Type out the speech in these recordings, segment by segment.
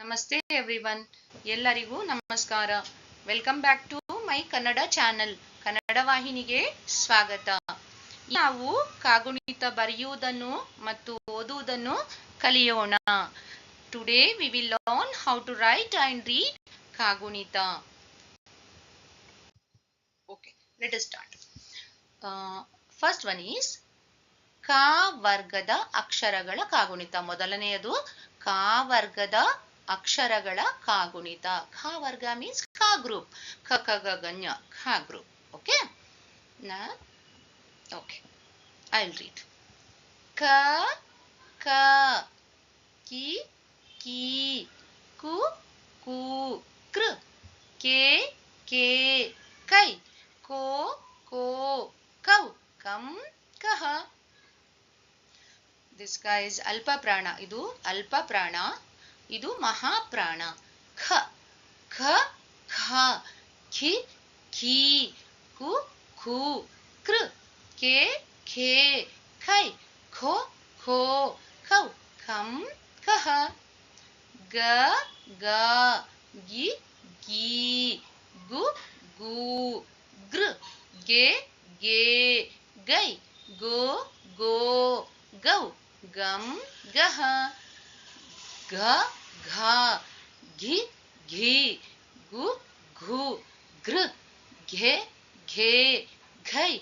ನಮಸ್ತೆ ಎವ್ರಿವನ್ ಎಲ್ಲರಿಗೂ ನಮಸ್ಕಾರ. Welcome back to my Kannada channel Kannada ವಾಹಿನಿಗೆ ಸ್ವಾಗತ. ನಾವು ಕಾಗುಣಿತ ಬರೆಯುವುದನ್ನು ಮತ್ತು ಓದುವುದನ್ನು ಕಲಿಯೋಣ. Today we will learn how to write and read kagunita. Okay let start first one is ಕ ವರ್ಗದ ಅಕ್ಷರಗಳ ಕಾಗುಣಿತ. ಮೊದಲನೆಯದು ಕ ವರ್ಗದ ಅಕ್ಷರಗಳ ಕಾಗುಣಿತ ಖ ವರ್ಗ ಮೀನ್ಸ್ ಖ ಗ್ರೂಪ್ ಖ ಖ ಗ ಖ ಗ್ರೂಪ್ ಓಕೆ ನಾ ಓಕೆ ಐ ವಿಲ್ ರೀಡ್ ಕ ಕ, ಕಿ ಕಿ, ಕು ಕು, ಕೃ, ಕೆ ಕೆ, ಕೈ, ಕೋ ಕೋ, ಕೌ, ಕಂ, ಕಹ. ದಿಸ್ ಗೈಸ್ ಅಲ್ಪ ಪ್ರಾಣ ಇದು ಅಲ್ಪ ಪ್ರಾಣ ಇದು ಮಹಾಪ್ರಾಣ ಖ ಖ ಖ ಖಿ ಖಿ ಕು ಖು ಕೃ ಕೆ ಖೇ ಖೈ ಖೋ ಖೋ ಖೌ ಖಂ ಕಹ ಗ ಗ ಗಿ ಗಿ ಗು ಗು ಗೃ ಗೆ ಗೆ ಗೈ ಗೋ ಗೋ ಗೌ ಗಂ ಗಹ ಘ ಘ ಘಿ ಘಿ, ಗು, ಘು, ಗೃ, ಘೆ ಘೆ, ಘೈ,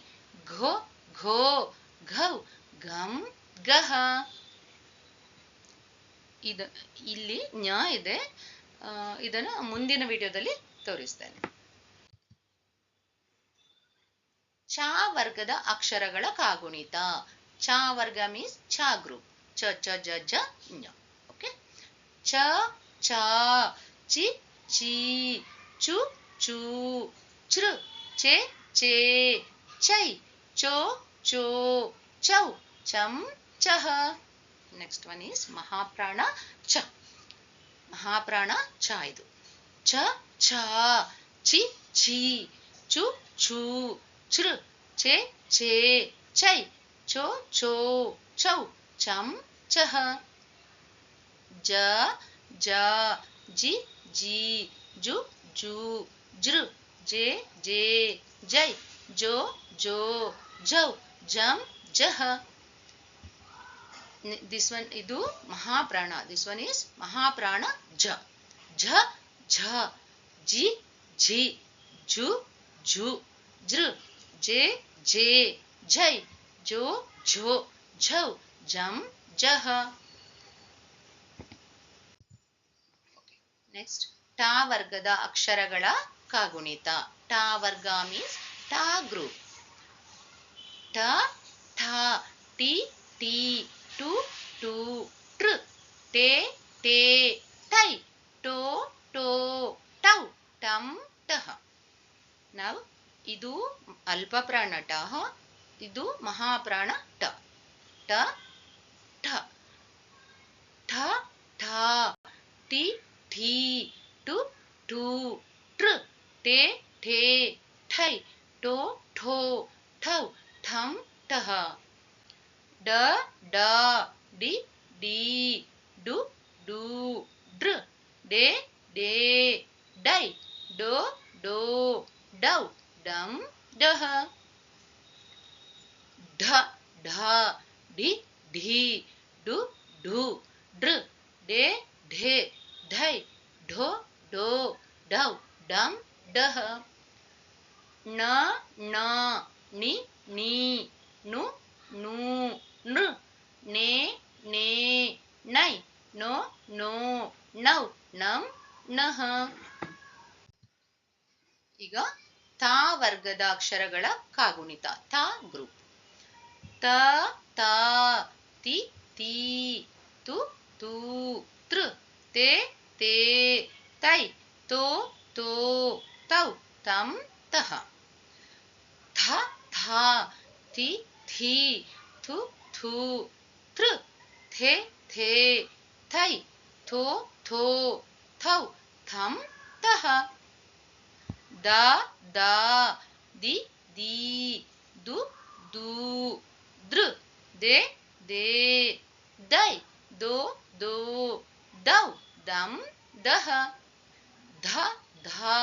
ಘೋ ಘೋ, ಘೌ ಘಂ ಗಹ. ಇದ ಇಲ್ಲಿ ಜ್ಞ ಇದೆ. ಇದನ್ನು ಮುಂದಿನ ವಿಡಿಯೋದಲ್ಲಿ ತೋರಿಸ್ತೇನೆ. ಚ ವರ್ಗದ ಅಕ್ಷರಗಳ ಕಾಗುಣಿತ. ಚ ವರ್ಗ ಮೀನ್ಸ್ ಚ ಗ್ರೂಪ್ ಚ ಚ, ಜ ಜ, ಞ. ಓಕೆ ಚ ಚ ಚಿ ಚಿ ಚು ಚು ಚೃ ಚೆ ಚೇ ಚೈ ಚೋ ಚೋ ಚೌ ಚಂ ಚಹ ನೆಕ್ಸ್ಟ್ ಒನ್ ಈಸ್ ಮಹಾಪ್ರಾಣ ಚ ಮಹಾಪ್ರಾಣ ಚ ಇದು ಚ ಛ ಚಿ ಛಿ ಚು ಛು ಚೃ ಚೆ ಛೇ ಚೈ ಚೋ ಚೋ ಚೌ ಚಂ ಚಹ ज ज जी जी जु जू ज्र जे जे जय जो जो जौ जम जह this one idu mahaprana this one is mahaprana j j jh ji ji ju ju jr j j jai jo jho jhau jam jah next ಟಾ ವರ್ಗದ ಅಕ್ಷರಗಳ ಕಾಗುಣಿತ. ಟಾ ವರ್ಗ ಮೀನ್ಸ್ ಟಾ ಗ್ರೂಪ್ ಟ ಠ ಟಿ ಟಿ, ಟು ಟು ಟ್ರ ಟೇ ಟೇ, ಟೈ, ಟೋ ಟೋ, ಟೌ, ಟಂ, ಟಹ. ನಾವು ಇದು ಅಲ್ಪ ಪ್ರಾಣ ಟಹ ಇದು ಮಹಾಪ್ರಾಣ ಟ. ಟ ಠ ಠ ಠ ಟಿ ಠಿ ಟು ಟು ಟ್ರ ಟೇ ಠೇ ಠೈ ಟೋ ಠೋ ಠೌ ಠಂ ಟಹ ಡ ಡ ಡಿ ಡಿ, ಡು ಡು ಡೃ ಡೇ ಡೇ, ಡೈ, ಡೋ ಡೋ, ಡೌ, ಡಂ, ಡಹ. ಢ ಢ, ಡಿ, ಢಿ, ಡು ಢು ಡೃ ಡೇ, ಢೇ ಢೋ ಡೋ ಡೌ ಡಂ ಡಹ ಣ ಣ ನಿ ನೀ ನು ನೂ ನೃ ನೇ ನೇ ನೈ ನೋ ನೋ ನೌ ನಂ ನಹ ಈಗ ತಾ ವರ್ಗದ ಅಕ್ಷರಗಳ ಕಾಗುಣಿತ. ತಾ ಗ್ರೂಪ್. ತ ತ, ತಿ ತಿ, ತು ತು ತೃ, ತೇ ತೇ, ತೈ, ತೋ ತೋ, ತೌ, ತಂ. ತಹ ಥ ಥ, ತಿ ಥಿ ಥು ಥು ತೃ ಥೆ ಥೇ ಥೈ ಥೋ ಥೋ ಥೌ ಥಂ ತಹ da da di di du du dr de de dai do do dau dam dah dha dha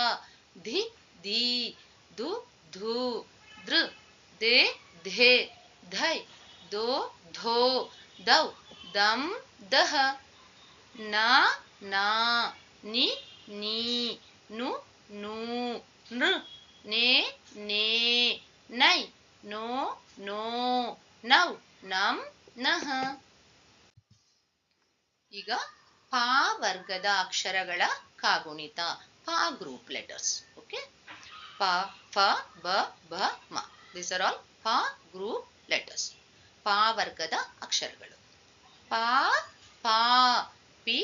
dhi di du धू द्र दे धे धय दो धो दव दम दह ना ना नी नी नु नू ನೃ, ನೇ ನೇ, ನೈ, ನೋ ನೋ, ನೌ, ನಂ, ನಹ. ಈಗ ಪಾ ವರ್ಗದ ಅಕ್ಷರಗಳ ಕಾಗುಣಿತ, ಪಾ ಗ್ರೂಪ್ ಲೆಟರ್ಸ್, ಓಕೆ? ಪ, ಫ, ಬ ಭ ಮ. ದಿಸ್ ಆರ್ ಆಲ್ ಪಾ ಗ್ರೂಪ್ ಲೆಟರ್ಸ್, ಪಾ ವರ್ಗದ ಅಕ್ಷರಗಳು. ಪಿ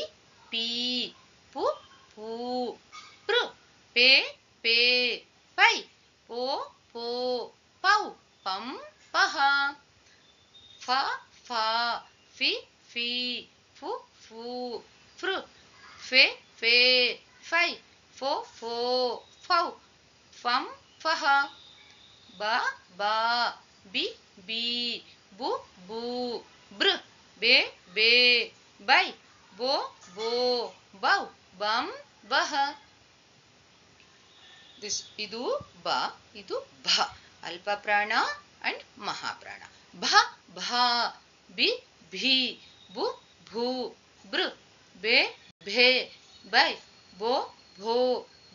ಪಿ ಪು ಪೂ ಪೃ ಪೇ ಪೇ ಪೈ ಪೋ ಪೋ ಪೌ ಪಂ ಪಹ ಫ ಫ ಫಿ ಫಿ ಫು ಫು ಫೃ ಫೆ ಫೆ ಫೈ ಫೋ ಫೋ ಫೌ ಫಂ ಫಹ ಬ ಬ ಬಿ ಬಿ ಬು ಬು ಬೃ be, ಬೆ ಬೈ ಬೋ ಬೋ ಬೌ ಬಂ ಬಹ ದಿಸ್ ಇದು ಬ ಇದು ಭ ಅಲ್ಪ ಪ್ರಾಣ ಅಂಡ್ ಮಹಾಪ್ರಾಣ ಭ ಭ ಬಿ ಭಿ ಬು ಭೂ ಬೃ ಬೆ ಭೆ ಬೈ ಬೋ ಭೋ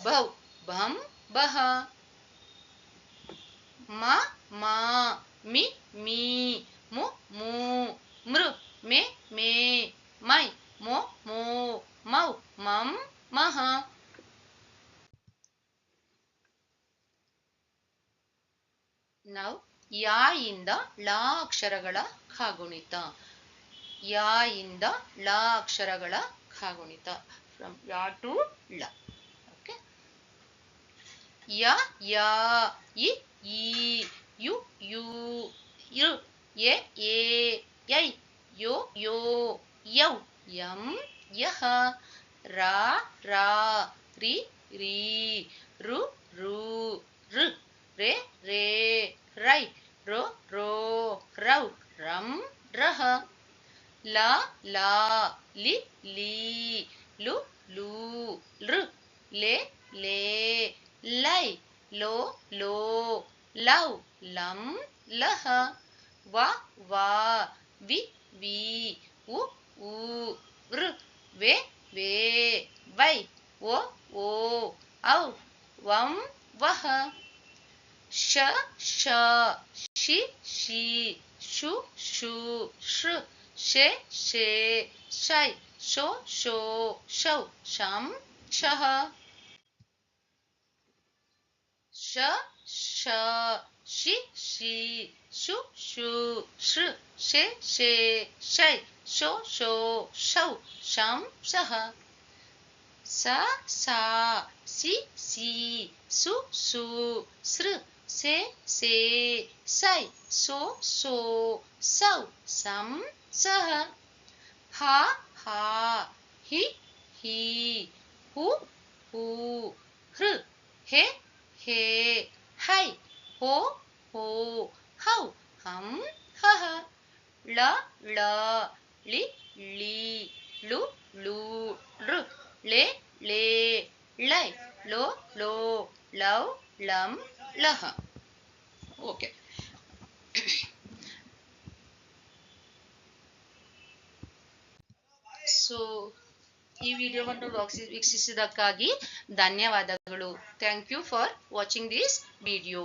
ಭೌ ಭಂ ಬಹ ಮ ಮಾ ಮಿ ಮೀ ಮು ಮೂ ಮೃ ಮೆ ಮೇ ಮೈ ಮೋ ಮೋ ಮೌ ಮಂ ಮಹ ನಾವು ಯಾ ಇಂದ ಲಾ ಅಕ್ಷರಗಳ ಖಾಗುಣಿತ। ಯಾ ಇಂದ ಲಾ ಅಕ್ಷರಗಳ Khagunita from ya to la. Okay. Ya, ya, i, i, you, you, you, ye, ye, yai, yo, yo, yau, yam, yaha, ra, ra, ri, ri, ru, ru, ru, re, re, rai, ro, ro, rau, ram, raha, lờ lờ lít lì lú lù rực lế lê lây lố lô lâu lắm lỡ hờ vó vò vít vì ú u rực vế về vây ố ô âu vóng vó hờ sơ sơ xí xì xú xù sư शे शे शाय show show show शम शह श श, शि शि, शु शु श्र शे शे शाय शो शो शो शम शह स, सा, सि सि, सु सु श्र से से साय सो सो, सौ सम सः हा हा हि हि हु हु हृ हे हे है हो हो हौ हम हः ल ल लि लि लु लु लृ ले ले लै लो लो लौ लं लः ಓಕೆ ಈ ವಿಡಿಯೋವನ್ನು ವೀಕ್ಷಿ- ವೀಕ್ಷಿಸಿದ್ದಕ್ಕಾಗಿ ಧನ್ಯವಾದಗಳು. Thank you for watching this video